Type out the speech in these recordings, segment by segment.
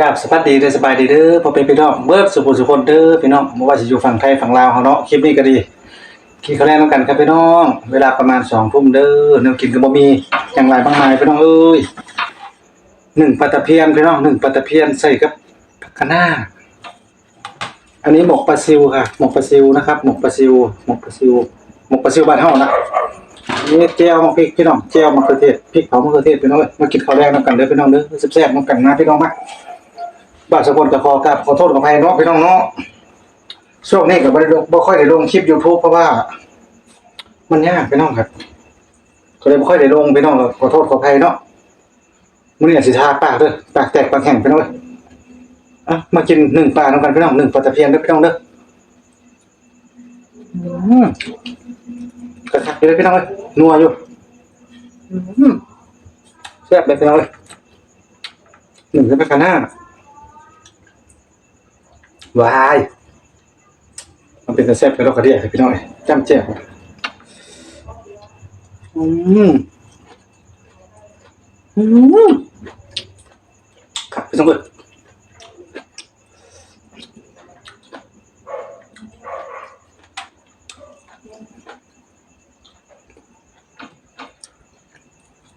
กับสวัสดีเด้อสบายดีเด้อพอเป็นพี่น้องเบิร์ดสุขสุขคนเด้อพี่น้องบ่ว่าสิอยู่ฝั่งไทยฝั่งลาวเฮาเนาะคลิปนี้ก็ดีกินข้าวแลงนำกันครับพี่น้อง เวลาประมาณ2ทุ่มเด้อแนวกินก็บ่มีจังไรบ้างมายพี่น้องเอ้ยหนึ่งปลาตะเพียนพี่น้องหนึ่งปลาตะเพียนใส่กับผักคะน้าอันนี้หมกปลาซิวค่ะหมกปลาซิวนะครับหมกปลาซิวหมกปลาซิวหมกปลาซิวบ้านเฮานะนี่แจ่วมะพริกพี่น้องแจ่วมะเขือเทศพริกเผามะเขือเทศพี่น้องเอ้ยมากินข้าวแลงนำกันเด้อพี่น้องเด้อแซ่บๆนำกันนะพี่น้องมา บาสกุลกับขอกับขอโทษกับภัยเนาะพี่น้องเนาะช่วงนี้ก็บ่ได้ลงบ่ค่อยได้ลงคลิป YouTube เพราะว่า มันยากพี่น้องครับก็เลยบ่ค่อยได้ลงพี่น้องขอโทษขออภัยเนาะมื้อนี้สิทาปากเด้อปากแตกปากแข็งพี่น้องเอ้ยอะมากินหนึ่งปลานํกันพี่น้องหนึ่งปลาตะเพียนเด้อพี่น้องเด้ออืมกระทักเลยพี่น้องเอ้ยนัวอยู่อืมแซ่บเลยพี่น้องเอ้ยหนึ่งจะไปกันหน้า วาย มันเป็นตะแซ่บกระดอกกระเดียครับพี่น้อยจ้ำแจ่วอืมอืมครับพี่ต้องเปิด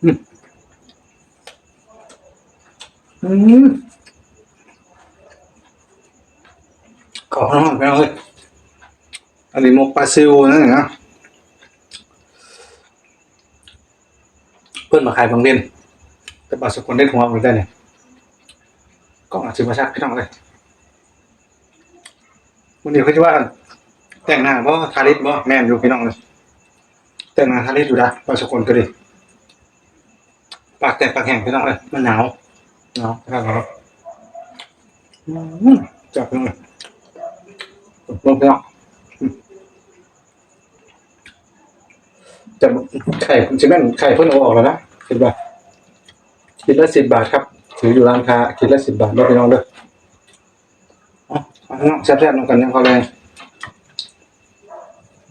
อืมอืม ขอห้องเอาเลยอันนี้มกปลาซิวนั่นเองนะเพื่อนมาขายบางเด่นแต่ปลาสกุลได้หัวมันได้เนี่ยก็อาจจะมาชักพี่น้องเลยวันนี้เขาจะว่ากันแต่งหน้าบ่ทาลิปบ่แม่นอยู่พี่น้องเลยแต่งหน้าทาลิปอยู่นะปลาสกุลก็ดีปากแตกปากแห้งพี่น้องเลยมันหนาวหนาวครับจับพี่น้องเลย ลงไปเนาะจะไข่คุณจะแม่นไข่เพิ่นเอาออกแล้วนะคิดว่าคิดละสิบบาทครับ ถืออยู่ร้านค้าคิดละสิบบาทได้ไปน้องเด้อเอ๋อาเนาะแซ่บๆนำกันยังพอแรง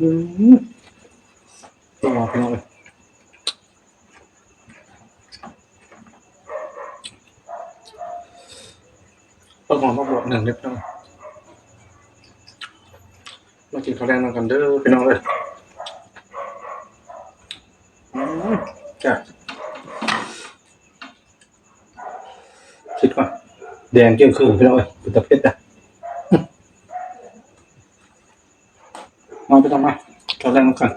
อืมต้องรอพี่น้องเลยต้องหอมต้องบวกหนึ่งเล็บน้อง มากินข้าวแดงนำกันเด้อพี่น้องเลยจ้ะคิดว่าแดงเกี่ยงคือพี่น้องเอ้ยเป็นตะเพ็ดอะอื้อมาไปทำมาข้าวแดงนำกัน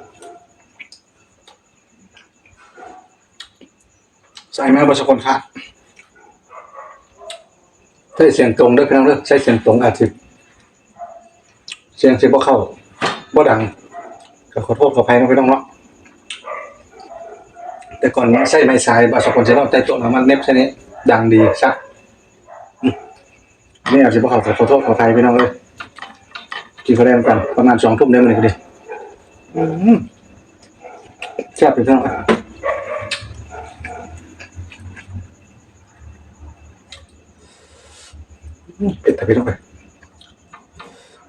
ใส่แม่บริสกลค่ะใช้เสียงตรงเด้อพี่น้องเด้อใช้เสียงตรงอาทิตย์ เสียงเสียงบ่เข้าบ่ดังก็ขอโทษขออภัยนะพี่น้องเนาะแต่ก่อนใช้ไม้สายบาสกุลจะเล่าใจตัวแล้วมันเน็บใช่นี้ดังดีซักนี่อาจจะบ่เข้าขอโทษขออภัยพี่น้องเลยกินข้าวแดงกันประมาณสองทุ่มเดือนเลยก็ดีอืมแซ่บพี่น้องเป็ดแต่พี่น้องเลย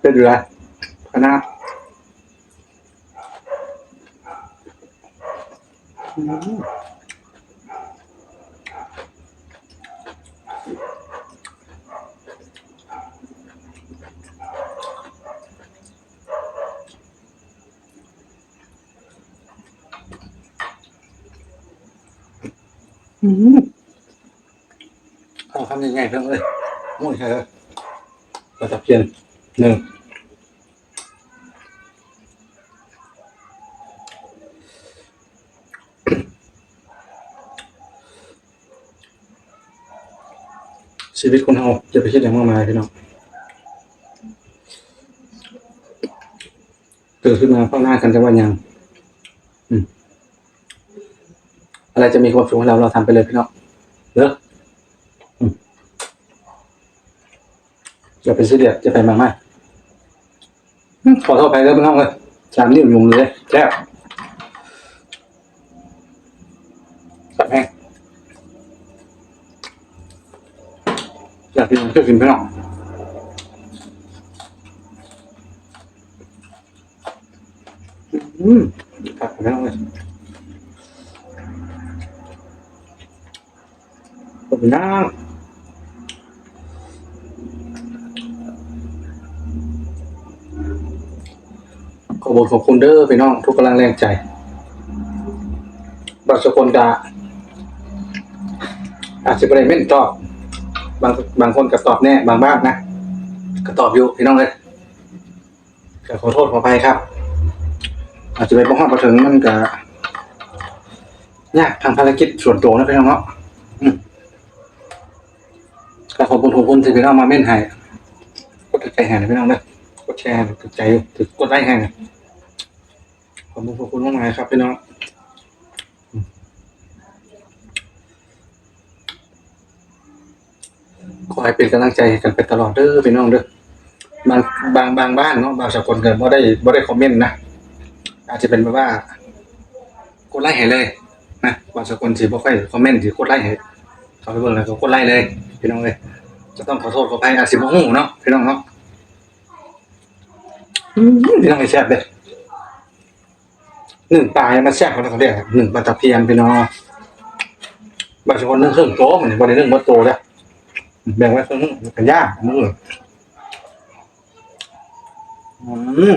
เป็ดอยู่แล้วคณะเอาทำยังไงเพื่อนเอ้ยโอ้ยเธอปลาตะเพียนหนึ่ง ชีวิตคนเราจะไปคิดอย่างมากมายพี่น้องเกิดขึ้นมาข้างหน้ากันจะว่ายังอะไรจะมีความสุขให้เราเราทำไปเลยพี่น้องเด้ออืมอย่าไปซีเรียสจะไปมากมายอืมขอโทษไปแล้วพี่น้องเลยสามนิ้วยุงเลยแค่สับแห้ง พี่น้องเพื่อกินพี่ร้องอืมผักพี่น้องเลยขอบคุณนะขอบคุณขอบคุณเด้อพี่น้อง ทุกกำลังแรงใจ บัตรสกุลกาอาจจะเป็นเม่นตอบ บางบางคนก็ตอบแน่บางบ้านนะก็ตอบอยู่พี่น้องเลยก็ขอโทษขออภัยครับ อาจจะเป็นเพราะว่าพอถึงมันก็ยากทางภารกิจส่วนตัวนะพี่น้องเนาะก็ขอบคุณขอบคุณที่พี่น้องมาเม่นให้กดใจให้นะพี่น้องเด้อกดแชร์กดใจกดไลค์ให้นะขอบคุณขอบคุณมากมายครับพี่น้องอืม ขอให้เป็นกำลังใจกันไปตลอดเด้อพี่น้องเด้อบางบางบางบ้านเนาะบางสกุลเกิดบ่ได้บ่ได้คอมเมนต์นะอาจจะเป็นแบบว่ากดไลค์ให้เลยนะบางสกุลสิบ่ค่อยคอมเมนต์สิกดไลค์ให้เขาไปเบิ่งแล้วก็กดไลค์เลยพี่น้องเลยจะต้องขอโทษขออภัยอาจสิบ่ฮู้เนาะพี่น้องเนาะพี่น้องให้แซ่บเด้หนึ่งปลายังมาแซ่บกว่าเขาเรียกหนึ่งปลาตะเพียนพี่น้องบางสกุลนึ่งครึ่งโตเหมือนบ่ได้นึ่งหมดโตเด้อ แบ่งไว้ครึ่งนึงกันยากมื้ออ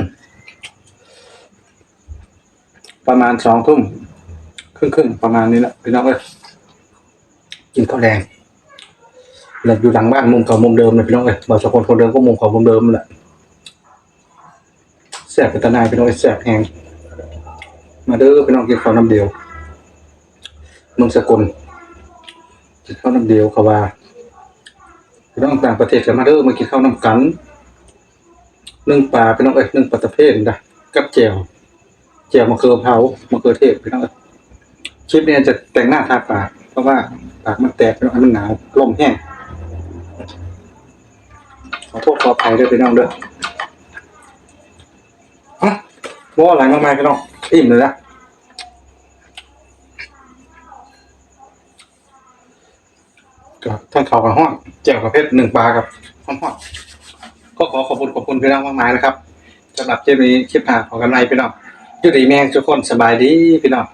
ประมาณสองทุ่มครึ่งครึ่งประมาณนี้แหละพี่น้องเอ้ยกินข้าวแดงเราอยู่หลังบ้านมุมเก่ามุมเดิมเลยพี่น้องเอ้ยบอกสองคนคนเดิมก็มุมเก่ามุมเดิมนั่แหละแสบเป็นตาหนายพี่น้องเอ้ยแสบแหงมาเด้อพี่น้องกินข้าวน้ำเดียวเมืองสกลกินข้าวน้ำเดียวเขาว่า พี่น้องต่างประเทศกันมาเด้อมากินข้าวน้ำกันนึ่งปลาพี่น้องเอ้ยนึ่งปลาตะเพียนนะกับแจวเจียวมะเขือเผามะเขือเทศพี่น้องเอ้ยคลิปนี้จะแต่งหน้าทาปากเพราะว่าปากมันแตกพี่น้องมันหนาวลมแห้งขอโทษขออภัยด้วยพี่น้องเด้อฮะว่าอะไรมากมายพี่น้องอิ่มเลยนะก็ท่าน เขากับห้องเจียวกับเพชรหนึ่งปลากับห้องห้องก็ขอขอบคุณขอบคุณพี่น้องมากมายนะครับสำหรับคลิปนี้คลิปหาของกันในพี่น้องยู่ดีแม่งทุกคนสบายดีพี่น้อง